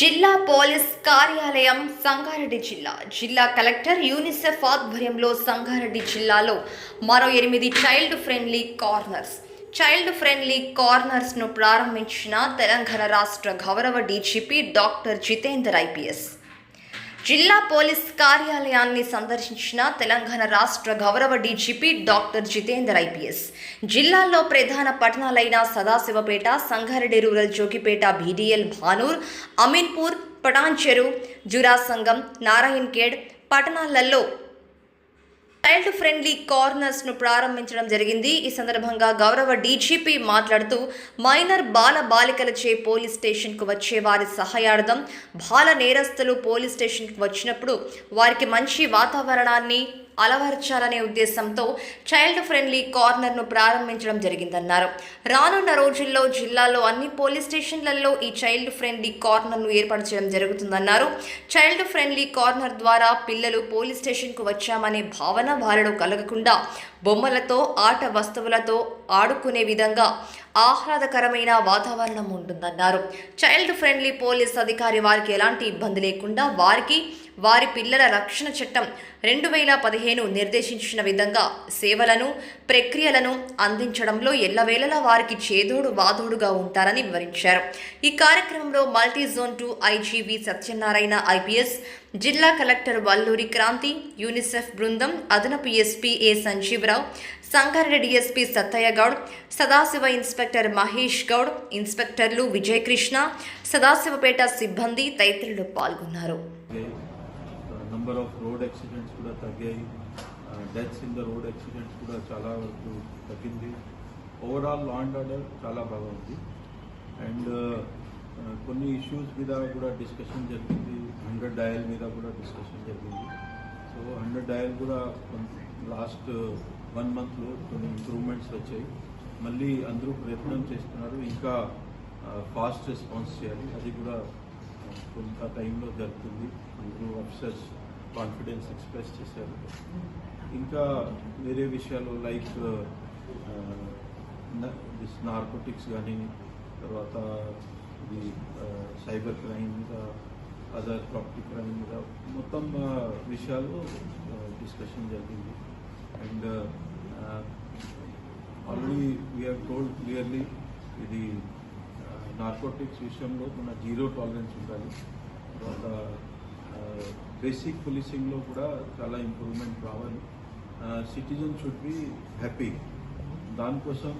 జిల్లా పోలీస్ కార్యాలయం సంగారెడ్డి జిల్లా. జిల్లా కలెక్టర్ యూనిసెఫ్ ఆధ్వర్యంలో సంగారెడ్డి జిల్లాలో మరో ఎనిమిది child friendly corners. Child friendly కార్నర్స్ను ప్రారంభించిన తెలంగాణ రాష్ట్ర గౌరవ డీజీపీ డాక్టర్ జితేందర్ ఐపీఎస్. జిల్లా పోలీస్ కార్యాలయాన్ని సందర్శించిన తెలంగాణ రాష్ట్ర గౌరవ డీజీపీ డాక్టర్ జితేందర్ ఐపీఎస్. జిల్లాలో ప్రధాన పట్టణాలైన సదాశివపేట సంగారెడ్డి రూరల్ జోగిపేట బీడీఎల్ భానూర్ అమీన్పూర్ పటాన్చెరు జురాసంగం నారాయణ్ ఖేడ్ పట్టణాలలో చైల్డ్ ఫ్రెండ్లీ కార్నర్స్ను ప్రారంభించడం జరిగింది. ఈ సందర్భంగా గౌరవ డీజీపీ మాట్లాడుతూ మైనర్ బాల బాలికలచే పోలీస్ స్టేషన్కు వచ్చే వారి సహాయార్థం బాల నేరస్తులు పోలీస్ స్టేషన్కు వచ్చినప్పుడు వారికి మంచి వాతావరణాన్ని అలవర్చాలనే ఉద్దేశంతో చైల్డ్ ఫ్రెండ్లీ కార్నర్ను ప్రారంభించడం జరిగిందన్నారు. రానున్న రోజుల్లో జిల్లాలో అన్ని పోలీస్ స్టేషన్లలో ఈ చైల్డ్ ఫ్రెండ్లీ కార్నర్ను ఏర్పరచడం చేయడం జరుగుతుందన్నారు. చైల్డ్ ఫ్రెండ్లీ కార్నర్ ద్వారా పిల్లలు పోలీస్ స్టేషన్కు వచ్చామనే భావన వారిలో కలగకుండా బొమ్మలతో ఆట వస్తువులతో ఆడుకునే విధంగా ఆహ్లాదకరమైన వాతావరణం ఉంటుందన్నారు. చైల్డ్ ఫ్రెండ్లీ పోలీస్ అధికారి వారికి ఎలాంటి ఇబ్బంది లేకుండా వారికి వారి పిల్లల రక్షణ చట్టం రెండు వేల పదిహేను నిర్దేశించిన విధంగా సేవలను ప్రక్రియలను అందించడంలో ఎల్లవేళలా వారికి చేదోడు వాదోడుగా ఉంటారని వివరించారు. ఈ కార్యక్రమంలో multi zone two I G V Satyanarayana IPS జిల్లా కలెక్టర్ వల్లూరి క్రాంతి యూనిసెఫ్ బృందం అదనపు SP A Sanjeevarao Sangareddy SP Sattaiah Goud Sadashiva inspector Mahesh Goud ఇన్స్పెక్టర్లు Vijayakrishna Sadashivpet సిబ్బంది తదితరులు పాల్గొన్నారు. నంబర్ ఆఫ్ రోడ్ యాక్సిడెంట్స్ కూడా తగ్గాయి. Deaths in the road accidents కూడా చాలా వరకు తగ్గింది. ఓవరాల్ లా అండ్ ఆర్డర్ చాలా బాగా ఉంది అండ్ కొన్ని ఇష్యూస్ మీద కూడా డిస్కషన్ జరిగింది. హండ్రెడ్ డయల్ మీద కూడా డిస్కషన్ జరిగింది. సో హండ్రెడ్ డయల్ కూడా లాస్ట్ వన్ మంత్లో కొన్ని ఇంప్రూవ్మెంట్స్ వచ్చాయి. మళ్ళీ అందరూ ప్రయత్నం చేస్తున్నారు. ఇంకా ఫాస్ట్ రెస్పాన్స్ చేయాలి. అది కూడా కొంత టైంలో జరుగుతుంది. అందరూ అఫ్సర్స్ కాన్ఫిడెన్స్ ఎక్స్ప్రెస్ చేశారు. ఇంకా వేరే విషయాలు లైక్ దిస్ నార్కోటిక్స్ కానీ తర్వాత ఇది సైబర్ క్రైమ్ మీద అదర్ ప్రాపర్టీ క్రైమ్ మీద మొత్తం విషయాలు డిస్కషన్ జరిగింది. And already we're told clearly ఇది నార్కోటిక్స్ విషయంలో మన జీరో టాలరెన్స్ ఉండాలి. తర్వాత బేసిక్ పోలీసింగ్లో కూడా చాలా ఇంప్రూవ్మెంట్ రావాలి. సిటిజన్ షుడ్ బి హ్యాపీ దానికోసం